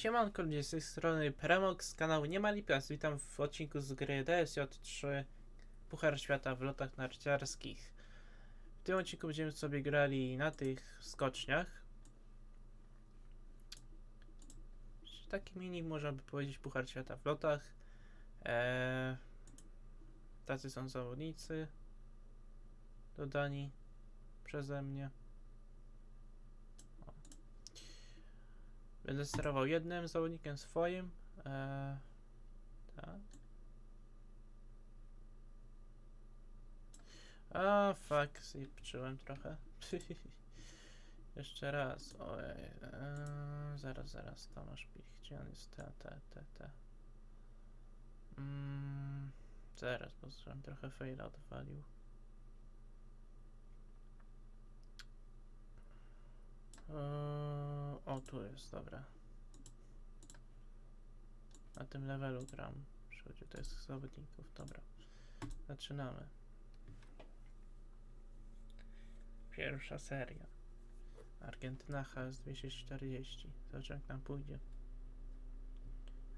Siemanko ludzie, z tej strony Premox z kanału Nie ma Lipias. Witam w odcinku z gry DSJ3 Puchar Świata w lotach narciarskich. W tym odcinku będziemy sobie grali na tych skoczniach. Taki mini, można by powiedzieć, Puchar Świata w lotach. Eee, tacy są zawodnicy dodani przeze mnie. Będę sterował jednym zawodnikiem swoim. Eee, tak. A, fuck, zjebczyłem trochę. Jeszcze raz, ojej. Eee, zaraz, zaraz, Tomasz Pich, gdzie on jest? Te, te, te, te. Mm, zaraz, bo żebym trochę faila odwalił. Eee, o, tu jest, dobra. Na tym levelu gram. Przychodzi to jest zawodników, dobra. Zaczynamy. Pierwsza seria. Argentyna HS 240. Zobaczymy jak nam pójdzie.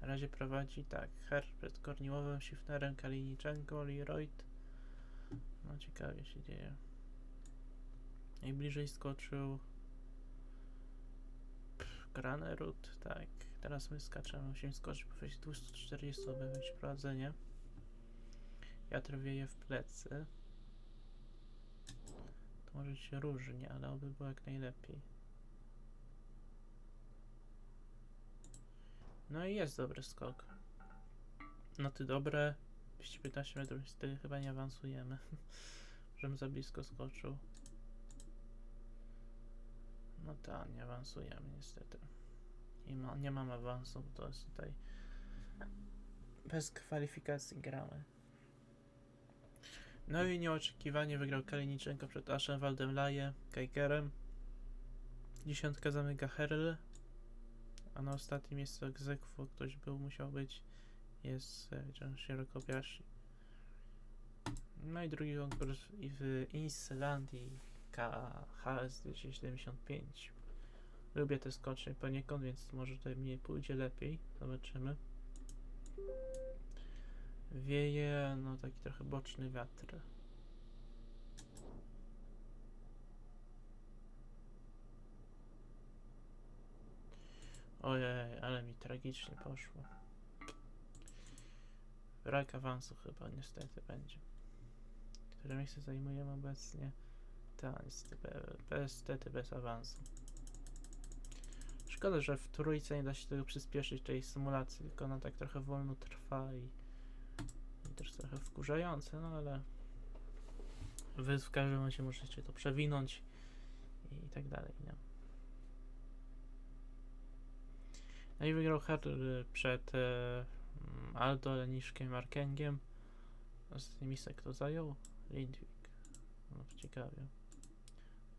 Na razie prowadzi tak. Her przed Korniłowym, Schiffnerem, Kaliniczenko, Leroyd. No ciekawie się dzieje. Najbliżej skoczył Granerud, tak. Teraz my skaczemy. Musimy skoczyć po wejściu 240 obejść prowadzenie. Wiatr wieje w plecy. To może się różni, ale oby było jak najlepiej. No i jest dobry skok. No ty dobre. 215 metrów, niestety chyba nie awansujemy. Żebym za blisko skoczył. No tak, nie awansujemy niestety. Nie, ma, nie mam awansu, to jest tutaj bez kwalifikacji gramy. No i nieoczekiwanie wygrał Kaliniczenko przed Aszem Waldemlaje, Kajkerem. Dziesiątka zamyka Herl, a na ostatnim miejscu egzekwo ktoś był, musiał być, jest John Shirokobayashi. No i drugi konkurs w Islandii KHS 275. Lubię te skocznie poniekąd, więc może tutaj mi pójdzie lepiej. Zobaczymy. Wieje, no taki trochę boczny wiatr. Ojej, ale mi tragicznie poszło. Brak awansu chyba niestety będzie. Które miejsce zajmujemy obecnie? Tak, niestety, be, niestety bez awansu. Szkoda, że w trójce nie da się tego przyspieszyć, tej symulacji, tylko ona tak trochę wolno trwa i, i też trochę wkurzające, no ale wy w każdym razie możecie to przewinąć i, i tak dalej, nie? No i wygrał Harry przed e, Aldo, Leniszkiem, Markengiem. Ostatni miejsce kto zajął? Lindwik. No ciekawie.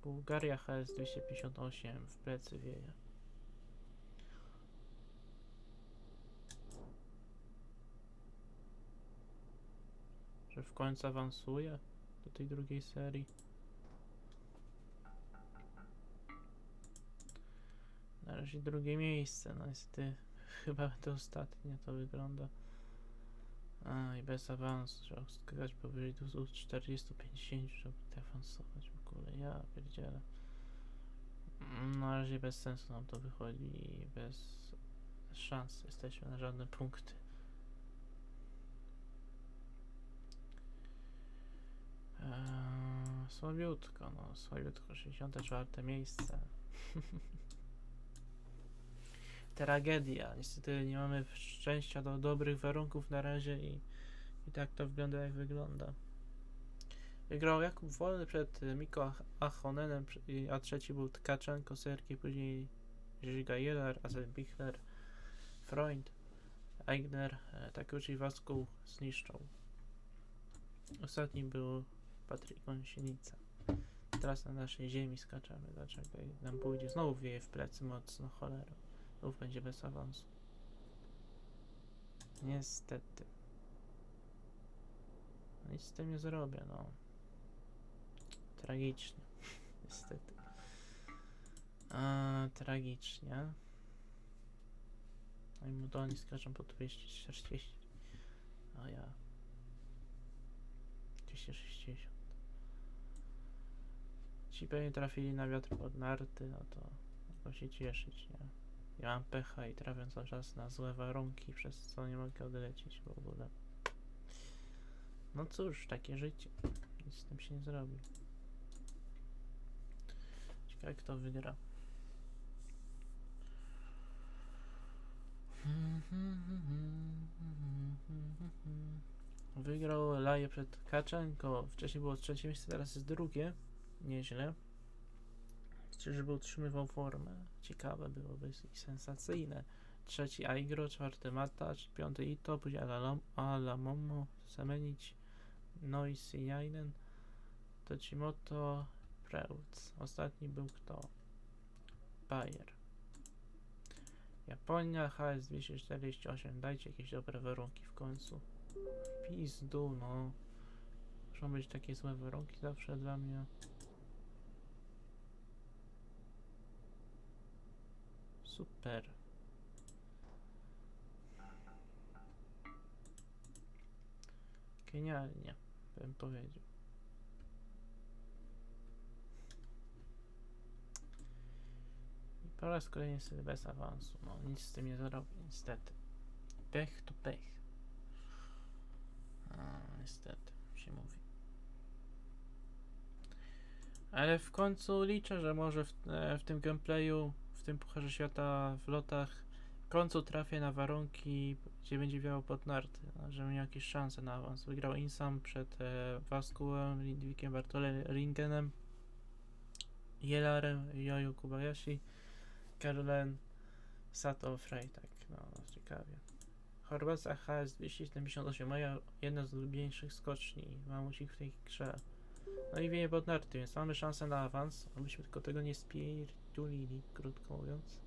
Bułgaria HS 258 w plecy wieje. Że w końcu awansuje do tej drugiej serii. Na razie drugie miejsce, no niestety chyba to ostatnie to wygląda. A i bez awansu, trzeba skakać powyżej 240-50, żeby awansować ogóle. Ja pierdzielę. Na razie bez sensu nam to wychodzi bez szans jesteśmy na żadne punkty. Eee, słabiutko, no słabiutko, 64 miejsce. Tragedia. Niestety nie mamy szczęścia do dobrych warunków na razie i, i tak to wygląda jak wygląda. Wygrał Jakub Wolny przed e, Miko i- a trzeci był Tkaczenko, Serki, później Żyga Jeller, Azel Bichler, Freund, Eigner, e, Takuchi Wasku zniszczą. Ostatni był Patryk Sienica. Teraz na naszej ziemi skaczemy, dlaczego nam pójdzie. Znowu wieje w plecy mocno, cholera. Znów będzie bez awansu. Niestety. Nic z tym nie zrobię, no. Tragicznie. Niestety. A, tragicznie. No i mu to oni skaczą po 240. A ja... 260. Ci pewnie trafili na wiatr pod narty, no to mogą się cieszyć, nie? Ja mam pecha i trafię cały czas na złe warunki, przez co nie mogę odlecieć w ogóle. No cóż, takie życie. Nic z tym się nie zrobi. Ciekawe kto wygra. Wygrał Laje przed Kaczenko. Wcześniej było trzecie miejsce, teraz jest drugie. Nieźle. Czyżby utrzymywał formę? Ciekawe byłoby i sensacyjne. Trzeci Aigro, czwarty Mata, piąty Ito, później Alalom, Alamomo, Semenić, Noisy Jainen, Tochimoto, Ostatni był kto? Bayer. Japonia, HS 248. Dajcie jakieś dobre warunki w końcu. Pizdu, no. Muszą być takie złe warunki zawsze dla mnie. Super. Genialnie, bym powiedział. Po raz kolejny sobie bez awansu. No nic z tym nie zrobię, niestety. Pech to pech. A, niestety, się mówi. Ale w końcu liczę, że może w, e, w tym gameplayu, w tym Pucharze Świata w lotach, w końcu trafię na warunki, gdzie będzie wiało pod narty, no, że miał jakieś szanse na awans. Wygrał Insam przed e, Vaskułem, Lidwikiem Bartoleringenem, Jelarem, Joju Kubayashi, Carolen, Sato Freitag. No, ciekawie. Chorwacja HS 278, moja jedna z ulubieńszych skoczni. Mam ucisk w tej grze. No i wieje pod narty, więc mamy szansę na awans. Abyśmy tylko tego nie spierdolili, krótko mówiąc.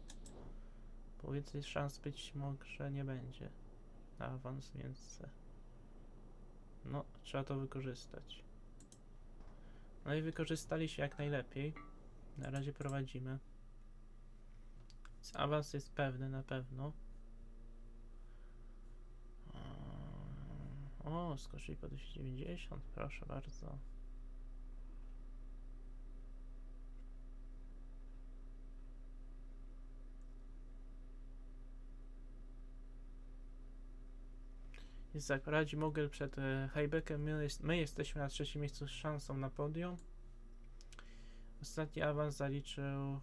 Bo więcej szans być może nie będzie na awans, więc... No, trzeba to wykorzystać. No i wykorzystaliśmy jak najlepiej. Na razie prowadzimy. Awans jest pewny na pewno. O, skoczyli po 290, proszę bardzo. Jest tak, radzi Mogel przed e. My, jest, my jesteśmy na trzecim miejscu z szansą na podium. Ostatni awans zaliczył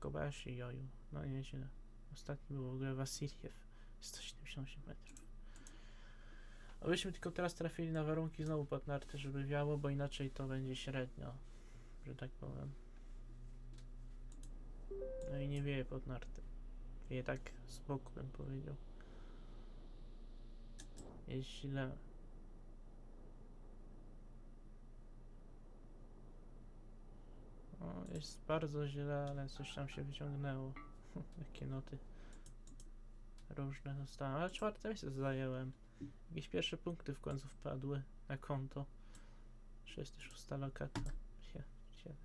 Kobayashi Joju. No nieźle. Ostatni był w ogóle Wasiliew. 178 metrów. Abyśmy tylko teraz trafili na warunki znowu pod narty, żeby wiało, bo inaczej to będzie średnio, że tak powiem. No i nie wieje pod narty. Wieje tak z boku bym powiedział. Jest źle. O, jest bardzo źle, ale coś tam się wyciągnęło. Jakie noty różne dostałem. Ale czwarte miejsce zajęłem. Jakieś pierwsze punkty w końcu wpadły na konto. 36 lokata. Sie- siedem.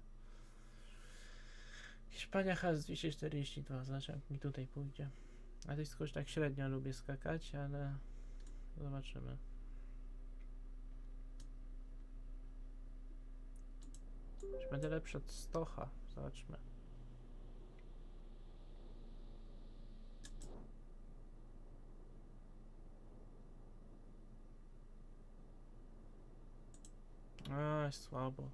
Hiszpania HS 242. Zobaczę jak mi tutaj pójdzie. A to jest tak średnio lubię skakać, ale zobaczymy. Czy będę lepszy od Stocha? Zobaczmy. A, jest słabo.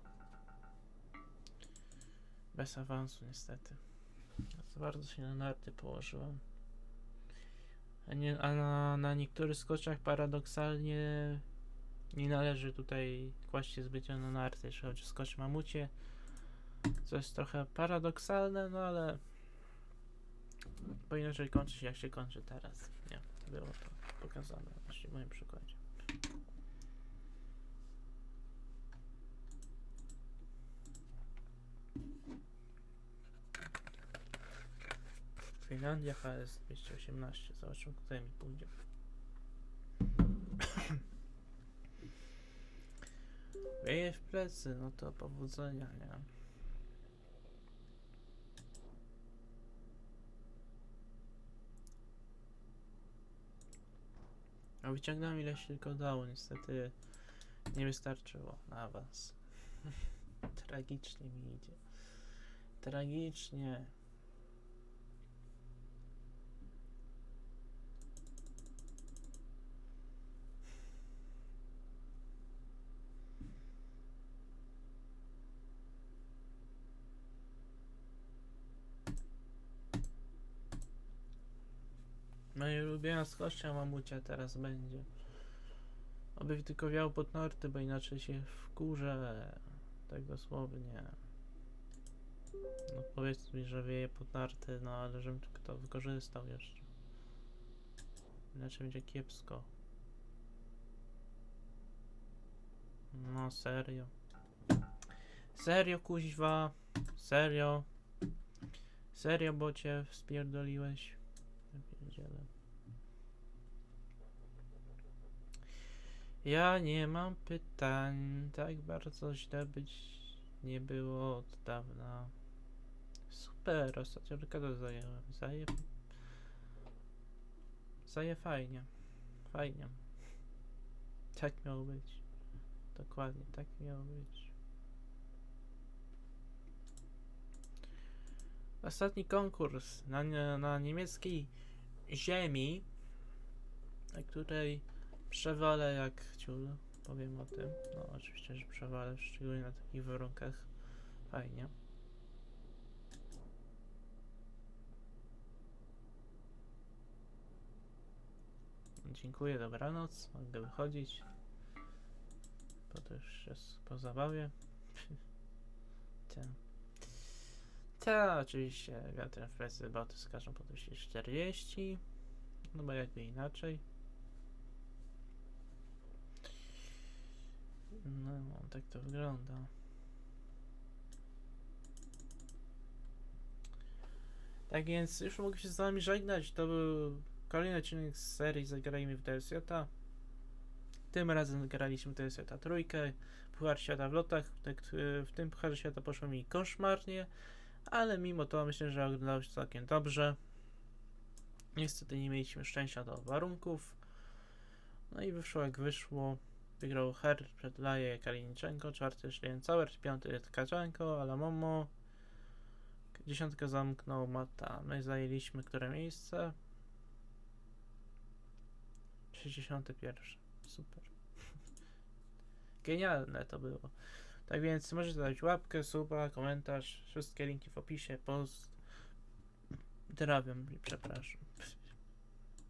Bez awansu niestety. Za bardzo się na narty położyłem. A, nie, a na, na niektórych skoczach paradoksalnie nie należy tutaj kłaść się zbytnio na narty, jeśli chodzi o skocz mamucie. Co jest trochę paradoksalne, no ale bo inaczej kończy się jak się kończy teraz. Nie, było to pokazane właśnie w moim przykładzie. Finlandia HS 218. Zobaczymy, kto mi pójdzie. Wieje w plecy, no to powodzenia, nie? A wyciągnąłem ileś tylko dało, niestety nie wystarczyło na awans. Tragicznie mi idzie. Tragicznie. Moja ulubiona skocznia mamucia teraz będzie. Oby tylko wiał pod norty, bo inaczej się wkurzę. Tak dosłownie. No powiedz mi, że wieje pod narty, no ale żebym to wykorzystał jeszcze. Inaczej będzie kiepsko. No serio. Serio kuźwa. Serio. Serio, bo cię spierdoliłeś. Ja pierdzielę. Ja nie mam pytań. Tak bardzo źle być nie było od dawna. Super, ostatnio to zajęłem. Zaje... Zaje fajnie. Fajnie. Tak miało być. Dokładnie, tak miało być. Ostatni konkurs na, na niemieckiej ziemi, na której przewalę jak ciul, powiem o tym. No oczywiście, że przewalę, szczególnie na takich warunkach. Fajnie. Dziękuję, dobranoc. Mogę wychodzić. Po to już s- po zabawie. Ta. Ta, oczywiście wiatrem w plecy boty skaczą po 240. No bo jakby inaczej. No, tak to wygląda. Tak więc już mogę się z wami żegnać. To był kolejny odcinek z serii Zagrajmy w DSJ. Tym razem graliśmy DSJ trójkę. Puchar świata w lotach. W tym Pucharze świata poszło mi koszmarnie, ale mimo to myślę, że oglądało się całkiem dobrze. Niestety nie mieliśmy szczęścia do warunków. No i wyszło jak wyszło. Wygrał Her przed Laje Kaliniczenko, czwarty Szliencauer, piąty Tkaczenko, Alamomo. Dziesiątkę zamknął Mata. My zajęliśmy które miejsce? 61. Super. Genialne to było. Tak więc możecie dać łapkę, suba, komentarz, wszystkie linki w opisie, post. I przepraszam.